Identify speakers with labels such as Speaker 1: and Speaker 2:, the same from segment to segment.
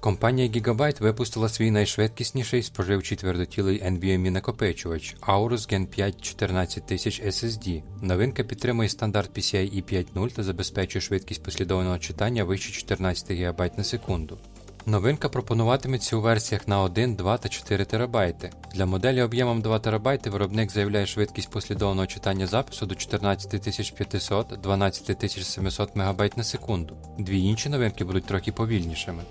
Speaker 1: Компанія Gigabyte випустила свій найшвидкісніший споживчий твердотілий NVMe накопичувач Aorus Gen 5 14000 SSD. Новинка підтримує стандарт PCIe 5.0 та забезпечує швидкість послідовного читання вище 14 ГБ на секунду. Новинка пропонуватиметься у версіях на 1, 2 та 4 ТБ. Для моделі об'ємом 2 ТБ виробник заявляє швидкість послідовного читання запису до 14500 12700 МБ на секунду. Дві інші новинки будуть трохи повільнішими.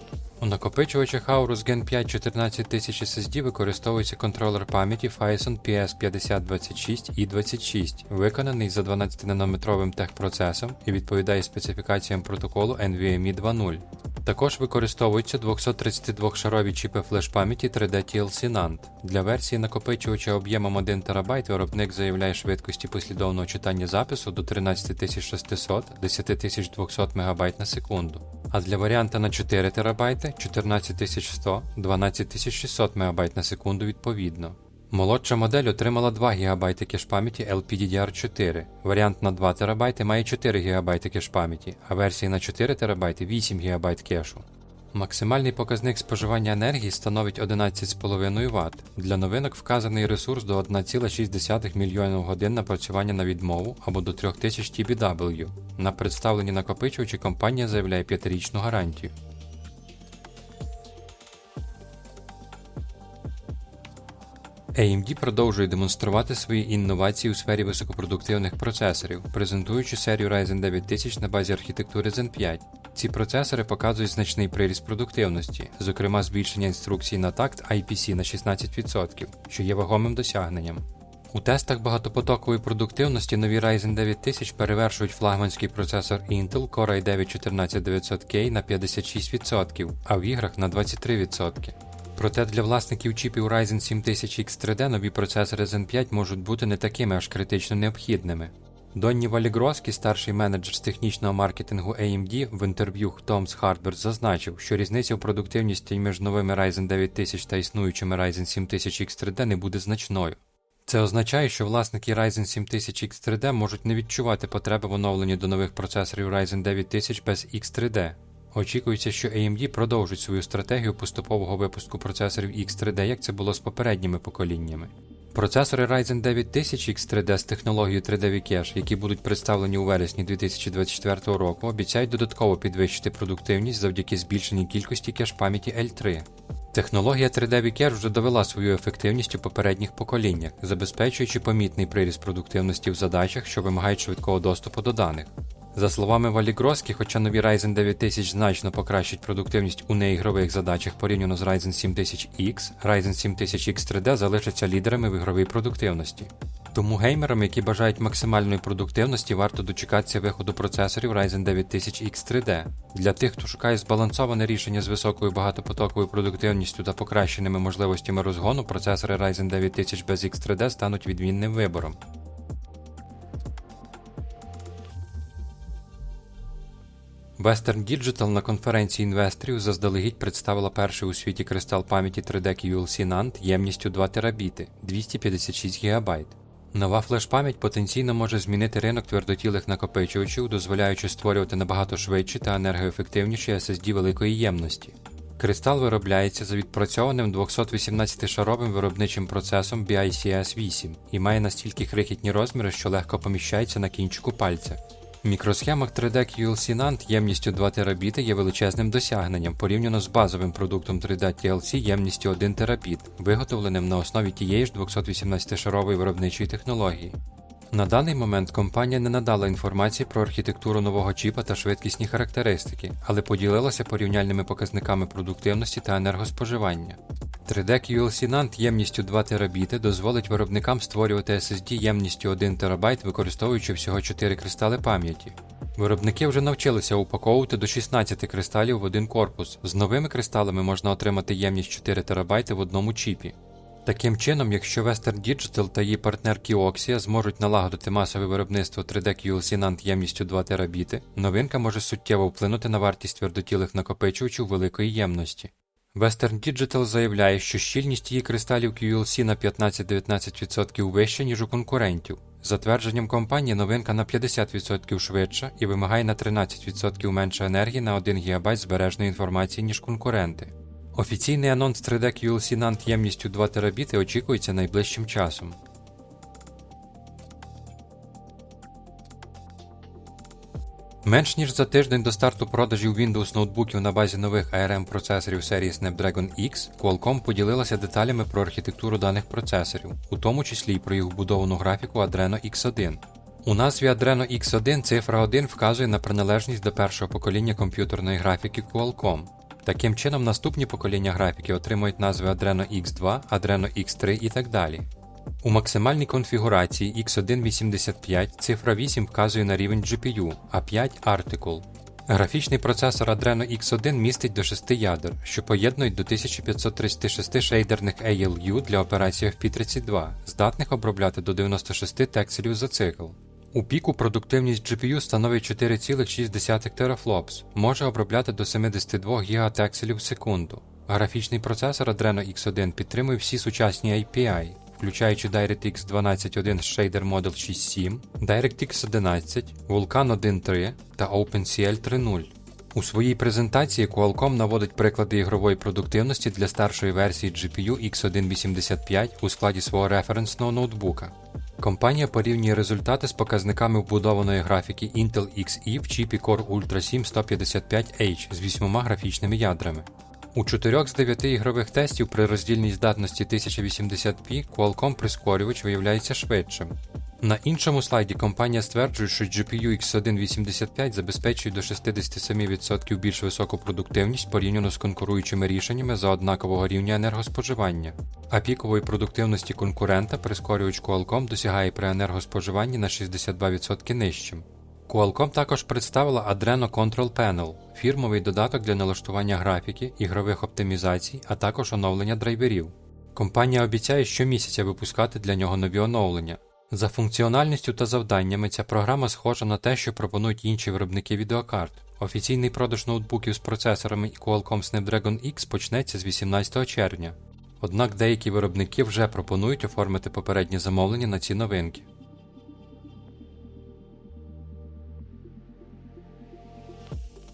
Speaker 1: У накопичувачах Aorus Gen 5 14000 SSD використовується контролер пам'яті Phison PS5026 і 26 виконаний за 12-нанометровим техпроцесом і відповідає специфікаціям протоколу NVMe 2.0. Також використовуються 232-шарові чіпи флеш-пам'яті 3D TLC NAND. Для версії накопичувача об'ємом 1 ТБ виробник заявляє швидкості послідовного читання запису до 13600 10200 МБ на секунду. А для варіанта на 4 ТБ 14100 12600 МБ на секунду відповідно. Молодша модель отримала 2 ГБ кеш пам'яті LPDDR4. Варіант на 2 ТБ має 4 ГБ кеш пам'яті, а версії на 4 ТБ 8 ГБ кешу. Максимальний показник споживання енергії становить 11,5 Вт. Для новинок вказаний ресурс до 1,6 мільйонів годин напрацювання на відмову або до 3000 TBW. На представлені накопичувачі компанія заявляє 5-річну гарантію. AMD продовжує демонструвати свої інновації у сфері високопродуктивних процесорів, презентуючи серію Ryzen 9000 на базі архітектури Zen 5. Ці процесори показують значний приріст продуктивності, зокрема збільшення інструкцій на такт IPC на 16%, що є вагомим досягненням. У тестах багатопотокової продуктивності нові Ryzen 9000 перевершують флагманський процесор Intel Core i9 14900K на 56%, а в іграх на 23%. Проте для власників чіпів Ryzen 7000 X3D нові процесори Zen 5 можуть бути не такими аж критично необхідними. Донні Валігроскі, старший менеджер з технічного маркетингу AMD, в інтерв'ю Tom's Hardware зазначив, що різниця в продуктивності між новими Ryzen 9000 та існуючими Ryzen 7000 X3D не буде значною. Це означає, що власники Ryzen 7000 X3D можуть не відчувати потреби в оновленні до нових процесорів Ryzen 9000 без X3D. Очікується, що AMD продовжить свою стратегію поступового випуску процесорів X3D, як це було з попередніми поколіннями. Процесори Ryzen 9000 X3D з технологією 3D V-Cache, які будуть представлені у вересні 2024 року, обіцяють додатково підвищити продуктивність завдяки збільшеній кількості кеш пам'яті L3. Технологія 3D V-Cache вже довела свою ефективність у попередніх поколіннях, забезпечуючи помітний приріст продуктивності в задачах, що вимагають швидкого доступу до даних. За словами Валігроскі, хоча нові Ryzen 9000 значно покращать продуктивність у неігрових задачах порівняно з Ryzen 7000X, Ryzen 7000 X3D залишаться лідерами в ігровій продуктивності. Тому геймерам, які бажають максимальної продуктивності, варто дочекатися виходу процесорів Ryzen 9000 X3D. Для тих, хто шукає збалансоване рішення з високою багатопотоковою продуктивністю та покращеними можливостями розгону, процесори Ryzen 9000 без X3D стануть відмінним вибором. Western Digital на конференції інвесторів заздалегідь представила перший у світі кристал пам'яті 3D QLC NAND ємністю 2 терабіти 256 ГБ. Нова флеш-пам'ять потенційно може змінити ринок твердотілих накопичувачів, дозволяючи створювати набагато швидші та енергоефективніші SSD великої ємності. Кристал виробляється за відпрацьованим 218-шаровим виробничим процесом BICS 8 і має настільки крихітні розміри, що легко поміщається на кінчику пальця. В мікросхемах 3D QLC NAND ємністю 2 Тб є величезним досягненням порівняно з базовим продуктом 3D TLC ємністю 1 терабіт, виготовленим на основі тієї ж 218-шарової виробничої технології. На даний момент компанія не надала інформації про архітектуру нового чіпа та швидкісні характеристики, але поділилася порівняльними показниками продуктивності та енергоспоживання. 3D QLC NAND ємністю 2 Тб дозволить виробникам створювати SSD ємністю 1 ТБ, використовуючи всього 4 кристали пам'яті. Виробники вже навчилися упаковувати до 16 кристалів в один корпус. З новими кристалами можна отримати ємність 4 ТБ в одному чіпі. Таким чином, якщо Western Digital та її партнер Kioxia зможуть налагодити масове виробництво 3D QLC NAND ємністю 2 Тб, новинка може суттєво вплинути на вартість твердотілих накопичувачів великої ємності. Western Digital заявляє, що щільність її кристалів QLC на 15-19% вища, ніж у конкурентів. За твердженням компанії, новинка на 50% швидша і вимагає на 13% менше енергії на 1 ГБ збережної інформації, ніж конкуренти. Офіційний анонс 3D QLC NAND ємністю 2 Тб очікується найближчим часом. Менш ніж за тиждень до старту продажів Windows ноутбуків на базі нових ARM процесорів серії Snapdragon X, Qualcomm поділилася деталями про архітектуру даних процесорів, у тому числі й про їх вбудовану графіку Adreno X1. У назві Adreno X1 цифра 1 вказує на приналежність до першого покоління комп'ютерної графіки Qualcomm. Таким чином, наступні покоління графіки отримують назви Adreno X2, Adreno X3 і так далі. У максимальній конфігурації X185 цифра 8 вказує на рівень GPU, а 5 Article. Графічний процесор Adreno X1 містить до 6 ядер, що поєднують до 1536 шейдерних ALU для операції FP32, здатних обробляти до 96 текселів за цикл. У піку продуктивність GPU становить 4,6 терафлопс, може обробляти до 72 гігатекселів в секунду. Графічний процесор Adreno X1 підтримує всі сучасні API, включаючи DirectX 12.1 Shader Model 6.7, DirectX 11, Vulkan 1.3 та OpenCL 3.0. У своїй презентації Qualcomm наводить приклади ігрової продуктивності для старшої версії GPU X185 у складі свого референсного ноутбука. Компанія порівнює результати з показниками вбудованої графіки Intel Xe в чіпі Core Ultra 7 155H з 8 графічними ядрами. У 4 з 9 ігрових тестів при роздільній здатності 1080p Qualcomm прискорювач виявляється швидшим. На іншому слайді компанія стверджує, що GPU X185 забезпечує до 67% більш високу продуктивність порівняно з конкуруючими рішеннями за однакового рівня енергоспоживання, а пікової продуктивності конкурента прискорювач Qualcomm досягає при енергоспоживанні на 62% нижчим. Qualcomm також представила Adreno Control Panel – фірмовий додаток для налаштування графіки, ігрових оптимізацій, а також оновлення драйверів. Компанія обіцяє щомісяця випускати для нього нові оновлення. За функціональністю та завданнями ця програма схожа на те, що пропонують інші виробники відеокарт. Офіційний продаж ноутбуків з процесорами Qualcomm Snapdragon X почнеться з 18 червня. Однак деякі виробники вже пропонують оформити попереднє замовлення на ці новинки.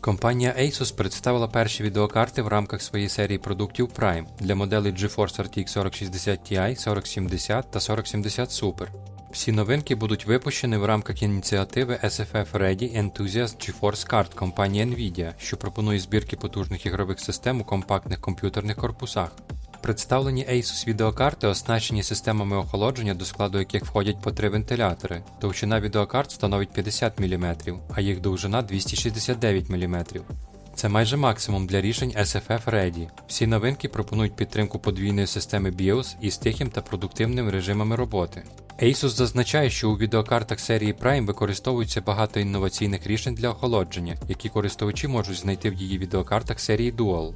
Speaker 1: Компанія Asus представила перші відеокарти в рамках своєї серії продуктів Prime для моделей GeForce RTX 4060 Ti, 4070 та 4070 Super. Всі новинки будуть випущені в рамках ініціативи SFF Ready Enthusiast GeForce Card компанії Nvidia, що пропонує збірки потужних ігрових систем у компактних комп'ютерних корпусах. Представлені Asus відеокарти оснащені системами охолодження, до складу яких входять по три вентилятори. Товщина відеокарт становить 50 мм, а їх довжина 269 мм. Це майже максимум для рішень SFF Ready. Всі новинки пропонують підтримку подвійної системи BIOS із тихим та продуктивним режимами роботи. Asus зазначає, що у відеокартах серії Prime використовується багато інноваційних рішень для охолодження, які користувачі можуть знайти в її відеокартах серії Dual.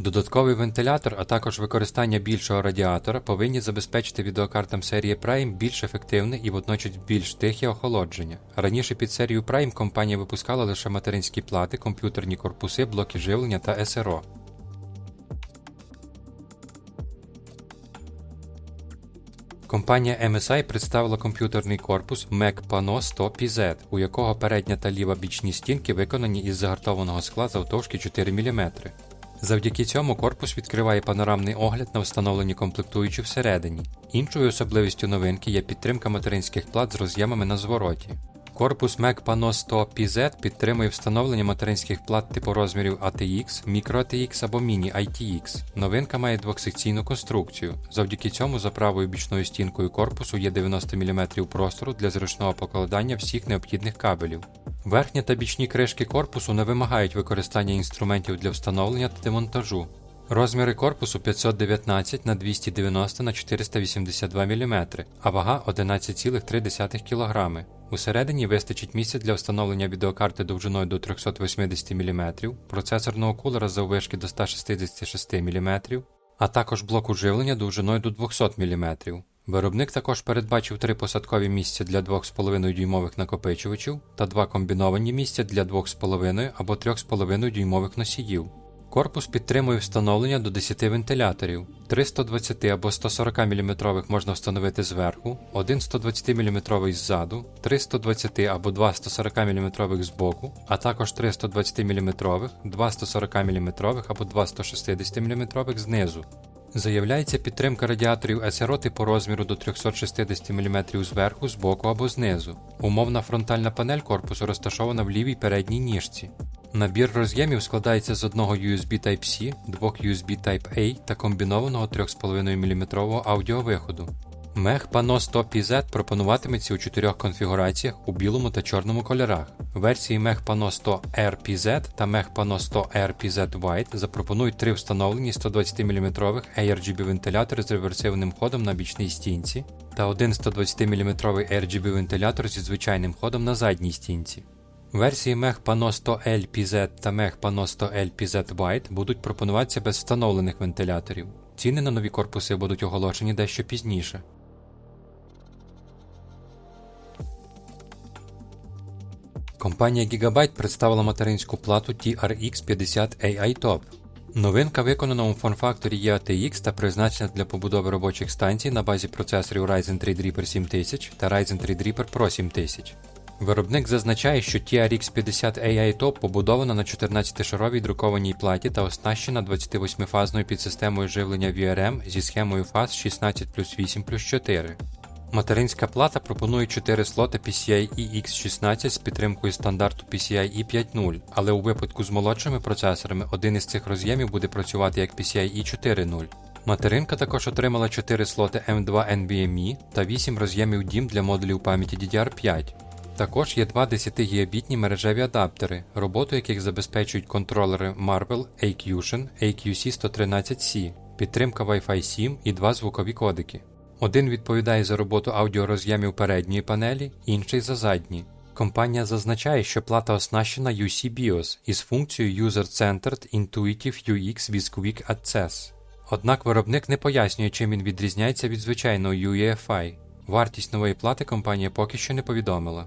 Speaker 1: Додатковий вентилятор, а також використання більшого радіатора повинні забезпечити відеокартам серії Prime більш ефективне і водночас більш тихе охолодження. Раніше під серію Prime компанія випускала лише материнські плати, комп'ютерні корпуси, блоки живлення та СРО. Компанія MSI представила комп'ютерний корпус Mac Pano 100 PZ, у якого передня та ліва бічні стінки виконані із загартованого скла завтовшки 4 мм. Завдяки цьому корпус відкриває панорамний огляд на встановлені комплектуючі всередині. Іншою особливістю новинки є підтримка материнських плат з роз'ємами на звороті. Корпус Mac Pano 100 PZ підтримує встановлення материнських плат типу розмірів ATX, Micro-ATX або Mini ITX. Новинка має двохсекційну конструкцію. Завдяки цьому за правою бічною стінкою корпусу є 90 мм простору для зручного покладання всіх необхідних кабелів. Верхня та бічні кришки корпусу не вимагають використання інструментів для встановлення та демонтажу. Розміри корпусу 519 на 290 на 482 мм, а вага 11,3 кг. Усередині вистачить місця для встановлення відеокарти довжиною до 380 мм, процесорного кулера заввишки до 166 мм, а також блоку живлення довжиною до 200 мм. Виробник також передбачив три посадкові місця для 2,5 дюймових накопичувачів та два комбіновані місця для 2,5 або 3,5 дюймових носіїв. Корпус підтримує встановлення до 10 вентиляторів. 3 120 або 140 мм можна встановити зверху, один 120 мм ззаду, 3 120 або 2 140 мм збоку, а також 3 120 мм, 2 140 мм або 2 160 мм знизу. Заявляється підтримка радіаторів СРО типу розміру до 360 мм зверху, збоку або знизу. Умовна фронтальна панель корпусу розташована в лівій передній ніжці. Набір роз'ємів складається з одного USB Type-C, двох USB Type-A та комбінованого 3,5 мм аудіовиходу. Мех Pano 100 PZ пропонуватиметься у чотирьох конфігураціях у білому та чорному кольорах. Версії Мех Pano 100 RPZ та Мех Pano 100 RPZ White запропонують три встановлені 120 мм ARGB вентилятори з реверсивним ходом на бічній стінці та один 120 мм RGB вентилятор зі звичайним ходом на задній стінці. Версії Mech Pano 100 LPZ та Mech Pano 100 LPZ White будуть пропонуватися без встановлених вентиляторів. Ціни на нові корпуси будуть оголошені дещо пізніше. Компанія Gigabyte представила материнську плату TRX 50 AI Top. Новинка виконана у форм-факторі EATX та призначена для побудови робочих станцій на базі процесорів Ryzen 3 Draper 7000 та Ryzen 3 Draper Pro 7000. Виробник зазначає, що TRX 50 AI Top побудована на 14-шаровій друкованій платі та оснащена 28-фазною підсистемою живлення VRM зі схемою фаз 16 плюс 8 плюс 4. Материнська плата пропонує 4 слоти PCIe X16 з підтримкою стандарту PCIe 5.0, але у випадку з молодшими процесорами один із цих роз'ємів буде працювати як PCIe 4.0. Материнка також отримала 4 слоти M2 NVMe та 8 роз'ємів DIMM для модулів пам'яті DDR5. Також є два 10 гігабітні мережеві адаптери, роботу яких забезпечують контролери Marvell AQtion AQC113C, підтримка Wi-Fi 7 і два звукові кодики. Один відповідає за роботу аудіороз'ємів передньої панелі, інший за задні. Компанія зазначає, що плата оснащена UC BIOS із функцією User-Centered Intuitive UX with Quick Access. Однак виробник не пояснює, чим він відрізняється від звичайного UEFI. Вартість нової плати компанія поки що не повідомила.